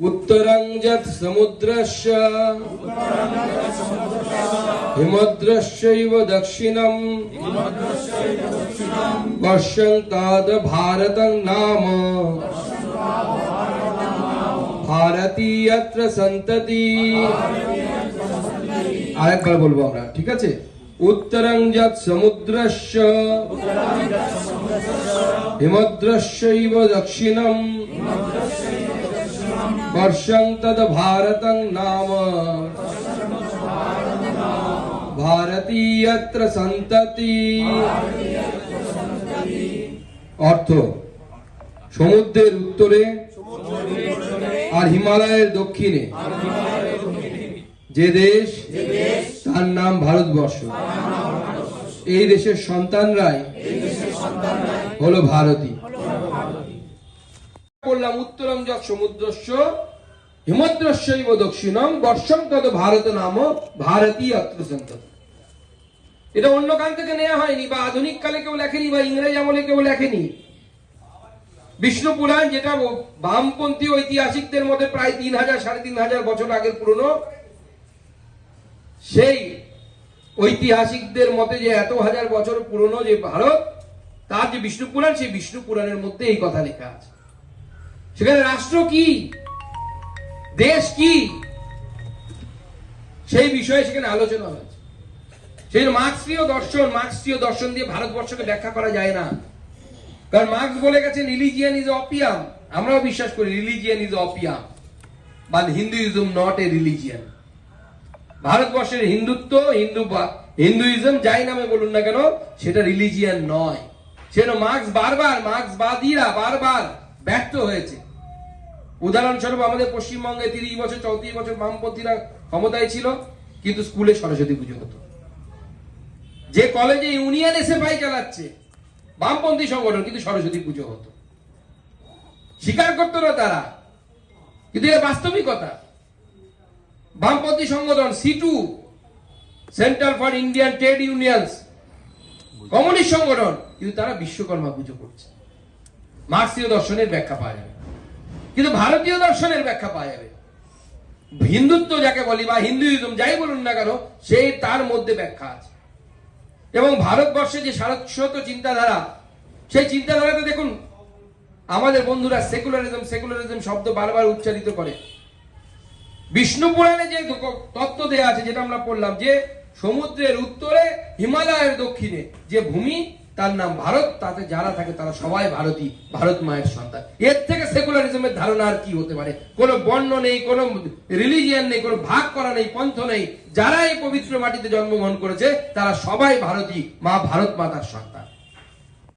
উত্তরং যত সমুদ্রস্য দক্ষিণম পশ্যং তাদ নাম ভারতীয়ত্র সন্ততি আরেকবার বলব আমরা, ঠিক আছে? দক্ষিণম তদ ভারতং নাম। ভারতীয়ত্র সন্ততি। অর্থ, সমুদ্রের উত্তরে আর হিমালয়ের দক্ষিণে। যে দেশ, তার নাম ভারতবর্ষ। এই দেশের সন্তানরাই হলো ভারতী। বললাম উত্তরং যৎ সমুদ্রস্য হিমদ্রস্যৈব দক্ষিণম, বর্ষম তদ ভারত নাম ভারতী অত্র এটা অন্য কাল থেকে নেওয়া হয়নি, বা আধুনিক কালে কেউ লেখেনি, বা ইংরেজ আমলে কেউ লেখেনি। বিষ্ণু পুরাণ যেটা বামপন্থী ঐতিহাসিকদের মধ্যে প্রায় তিন হাজার, সাড়ে তিন হাজার বছর আগের পুরনো, সেই ঐতিহাসিকদের মতে যে এত হাজার বছর পুরনো যে ভারত, তার যে বিষ্ণু পুরাণ সেই বিষ্ণু পুরাণের মধ্যে এই কথা লেখা আছে। সেখানে রাষ্ট্র কি? দেশ কি? সেই বিষয়ে সেখানে আলোচনা হয়েছে। সেই মার্ক্সীয় দর্শন মার্ক্সীয় দর্শন দিয়ে ভারতবর্ষকে ব্যাখ্যা করা যায় না। কারণ মার্ক্স বলে গেছেন রিলিজিয়ান ইজ অপিয়াম আমরাও বিশ্বাস করি religion is opium but Hinduism not a religion ভারতবর্ষের হিন্দুত্ব, হিন্দু বা- হিন্দুইজম যাই নামে বলুন না কেন, সেটা রিলিজিয়ান নয়। সেটা মার্ক্স বারবার মার্ক্সবাদীরা বারবার ব্যর্থ হয়েছে। উদাহরণস্বরূপ আমাদের পশ্চিমবঙ্গে তিরিশ বছর, চৌত্রিশ বছর বামপন্থীরা ক্ষমতায় ছিল, কিন্তু স্কুলে সরস্বতী পুজো হতো। যে কলেজে ইউনিয়ন এসে পাই চালাচ্ছে, বামপন্থী সংগঠন কিন্তু সরস্বতী পুজো হতো। স্বীকার করতো না তারা, কিন্তু এর বাস্তবিকতা। বামপন্থী সংগঠন CITU centre for Indian trade unions communist সংগঠন, কিন্তু তারা বিশ্বকর্মা পুজো করছে। মার্ক্সীয় দর্শনের ব্যাখ্যা পাওয়া যাবে। কিন্তু ভারতীয় দর্শনের ব্যাখ্যা পাওয়া যাবে। হিন্দুত্ব যাকে বলি বা হিন্দুইজম, যাই বলুন না কেন সেই তার মধ্যে ব্যাখ্যা আছে। এবং ভারতবর্ষে যে সারস্বত চিন্তাধারা, সেই চিন্তাধারাতে দেখুন, আমাদের বন্ধুরা সেকুলারিজম সেকুলারিজম শব্দ বারবার উচ্চারিত করে। বিষ্ণু পুরাণে যে তত্ত্ব দেয়া আছে, যেটা আমরা পড়লাম, যে সমুদ্রের উত্তরে হিমালয়ের দক্ষিণে যে ভূমি, তার নাম ভারত, তাতে যারা থাকে তারা সবাই ভারতী ভারত মায়ের সন্তান। এর থেকে সেকুলারিজমের ধারণা আর কি হতে পারে? কোনো বর্ণ নেই, কোনো রিলিজিয়ান নেই, কোনো ভাগ করা নেই, পন্থ নেই। যারা এই পবিত্র মাটিতে জন্মগ্রহণ করেছে, তারা সবাই ভারতী, মা ভারত মাতার সন্তান।